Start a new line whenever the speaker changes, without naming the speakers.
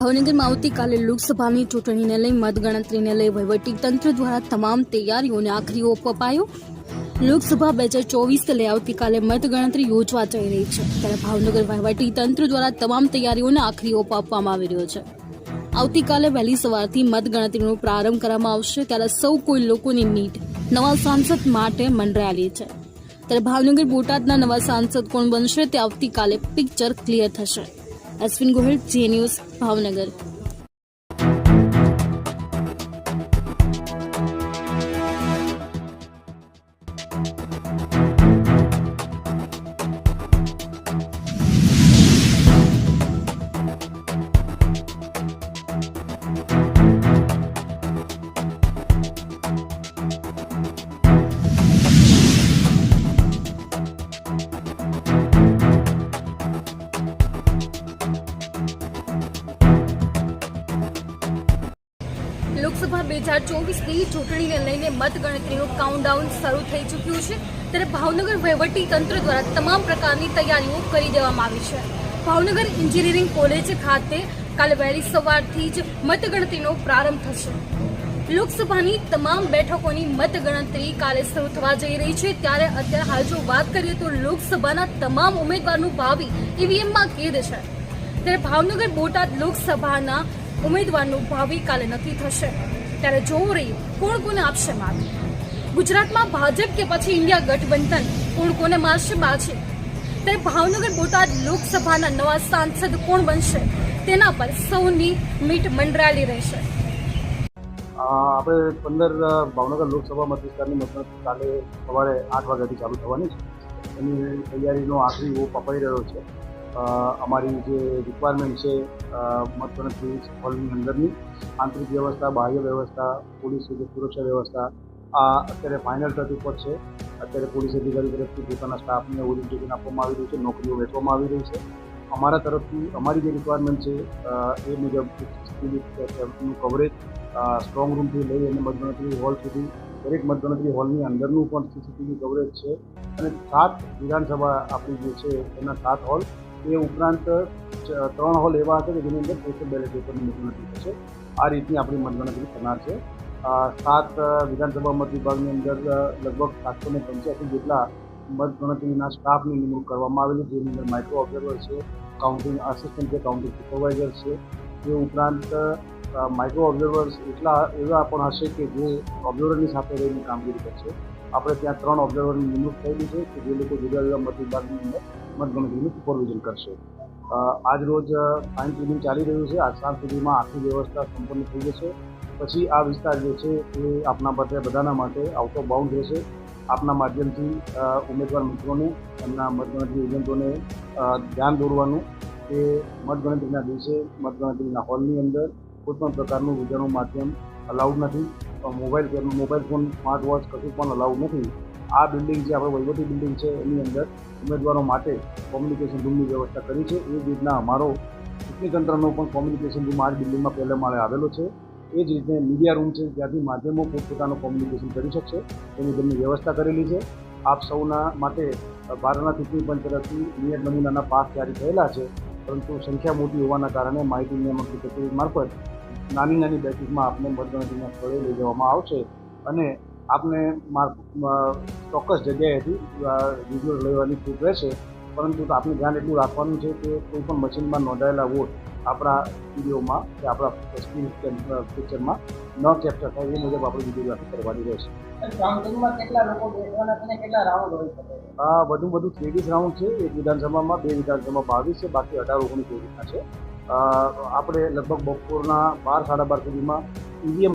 ભાવનગરમાં આવતીકાલે લોકસભાની ચૂંટણીને લઈ મતગણતરીને લઈ વહીવટી તંત્ર દ્વારા તમામ તૈયારીઓને આખરી ઓપ અપાયો. લોકસભા બે હજાર ચોવીસને લઈ આવતીકાલે મતગણતરી યોજવા જઈ રહી છે. ત્યારે ભાવનગર વહીવટી તંત્ર દ્વારા તમામ તૈયારીઓને આખરી ઓપ આપવામાં આવી રહ્યો છે. આવતીકાલે વહેલી સવારથી મતગણતરીનો પ્રારંભ કરવામાં આવશે. ત્યારે સૌ કોઈ લોકોની નીટ નવા સાંસદ માટે મંડરાયેલી છે. ત્યારે ભાવનગર બોટાદના નવા સાંસદ કોણ બનશે તે આવતીકાલે પિક્ચર ક્લિયર થશે. અશ્વિન ગોહિલ જે ન્યૂઝ ભાવનગર. બે હજાર ચોવીસની ચૂંટણીને લઈને મતગણતરીનું કાઉન્ટડાઉન શરૂ થઈ ચૂક્યું છે. ત્યારે ભાવનગર વહીવટી તંત્ર દ્વારા તમામ પ્રકારની તૈયારીઓ કરી દેવામાં આવી છે. ભાવનગર એન્જિનિયરિંગ કોલેજ ખાતે કાલે વહેલી સવારથી જ મતગણતરીનો પ્રારંભ થશે. લોકસભાની તમામ બેઠકોની મતગણતરી કાલે શરૂ થવા જઈ રહી છે. ત્યારે અત્યારે હાલ જો વાત કરીએ તો લોકસભાના તમામ ઉમેદવારનું ભાવિ ઈવીએમમાં કેદ છે. ત્યારે ભાવનગર બોટાદ લોકસભાના ઉમેદવારનું ભાવિ કાલે નક્કી થશે. ત્યારે જોવું રહ્યું, કોણ કોને આપશે માત ગુજરાતમાં ભાજપ કે પછી ઇન્ડિયા ગઠબંધન, કોણ કોને મારશે બાજી? ત્યારે ભાવનગર બોટાદ લોકસભાના નવા સાંસદ કોણ બનશે? તેના પર સૌની મીટ મંડરાયેલી રહેશે.
આપણે પંદર ભાવનગર લોકસભા મત વિસ્તારની મતગણતરી કાલે સવારે આઠ વાગ્યાથી ચાલુ થવાની છે. એની તૈયારીનો આખરી ઓપ અપાઈ રહ્યો છે. અમારી જે રિક્વાયરમેન્ટ છે મતગણતરી હોલની અંદરની આંતરિક વ્યવસ્થા, બાહ્ય વ્યવસ્થા, પોલીસ સુરક્ષા વ્યવસ્થા. આ અત્યારે ફાઇનલ ટચ ઉપર છે. અત્યારે પોલીસ અધિકારી તરફથી પોતાના સ્ટાફને ઓરિએન્ટેશન આપવામાં આવી રહ્યું છે. નોકરીઓ વહેંચવામાં આવી રહી છે. અમારા તરફથી અમારી જે રિક્વાયરમેન્ટ છે એ મુજબ કવરેજ સ્ટ્રોંગ રૂમથી લઈ અને મતગણતરી હોલ સુધી, દરેક મતગણતરી હોલની અંદરનું પણ સીસીટીવી કવરેજ છે. અને સાત વિધાનસભા આપણી જે છે, એના સાત હોલ, એ ઉપરાંત ત્રણ હોલ એવા હશે કે જેની અંદર પોસ્ટલ બેલેટ પેપરની મતગણતરી થશે આ રીતની આપણી મતગણતરી થનાર છે. સાત વિધાનસભા મત વિભાગની અંદર લગભગ સાતસો ને પંચ્યાસી જેટલા મતગણતરીના સ્ટાફની નિમણૂક કરવામાં આવેલી જેની અંદર માઇક્રો ઓબ્ઝર્વર છે, કાઉન્ટિંગ આસિસ્ટન્ટ છે, કાઉન્ટિંગ સુપરવાઇઝર છે. એ ઉપરાંત માઇક્રો ઓબ્ઝર્વર્સ એટલા એવા પણ હશે કે જે ઓબ્ઝર્વરની સાથે રહીને કામગીરી કરશે. આપણે ત્યાં ત્રણ ઓબ્ઝર્વરની નિમણૂક થયેલી છે કે જે લોકો જુદા જુદા મત વિભાગની અંદર મતગણતરીનું સુપરવિઝન કરશે. આજ રોજ ફાઇન ટ્યુનિંગ ચાલી રહ્યું છે. આજ સાંજ સુધીમાં આખી વ્યવસ્થા સંપન્ન થઈ જશે. પછી આ વિસ્તાર જે છે, એ આપના માટે, બધાના માટે આઉટ બાઉન્ડ રહેશે. આપના માધ્યમથી ઉમેદવાર મિત્રોને, એમના મતગણતરી એજન્ટોને ધ્યાન દોરવાનું કે મતગણતરીના દિવસે મતગણતરીના હોલની અંદર કોઈપણ પ્રકારનું વીજાણુ માધ્યમ અલાઉડ નથી. Mobile mobile phone smart watch કશું પણ અલાઉડ નથી. આ બિલ્ડિંગ જે આપણે વહીવટી બિલ્ડિંગ છે, એની અંદર ઉમેદવારો માટે કોમ્યુનિકેશન રૂમની વ્યવસ્થા કરી છે. એ જ રીતના અમારો ચૂંટણી તંત્રનો પણ કોમ્યુનિકેશન રૂમ આ બિલ્ડિંગમાં પહેલે માળે આવેલો છે. એ જ રીતે મીડિયા રૂમ છે જ્યાંથી માધ્યમો પોતપોતાનું કોમ્યુનિકેશન કરી શકશે. એની તેમની વ્યવસ્થા કરેલી છે. આપ સૌના માટે બારના ચૂંટણી પંચ તરફથી નિયત નમૂનાના પાસ જારી થયેલા છે, પરંતુ સંખ્યા મોટી હોવાના કારણે માહિતી નિયામક કચેરી મારફત નાની નાની બેઠકમાં આપને મતગણતરીના સ્થળે લઈ જવામાં આવશે. અને આપને ચોક્કસ જગ્યાએથી વીડિયો લેવાની છૂટ રહેશે. પરંતુ આપણે ધ્યાન એટલું રાખવાનું છે કે કોઈ પણ મશીનમાં નોંધાયેલા વોટ આપણા વિડીયોમાં કે આપણા સ્ક્રીન પિક્ચરમાં ન કેપ્ચર થાય એ મુજબ આપણે વિડીયોગ્રાફી કરવાની રહેશે. આ વધુ વધુ ત્રેવીસ રાઉન્ડ છે. એક વિધાનસભામાં બે વિધાનસભામાં બાવીસ છે. બાકી અઢાર ઓગણીસ એવી છે. આપણે લગભગ બપોરના બાર સાડા બાર સુધીમાં ઈવીએમ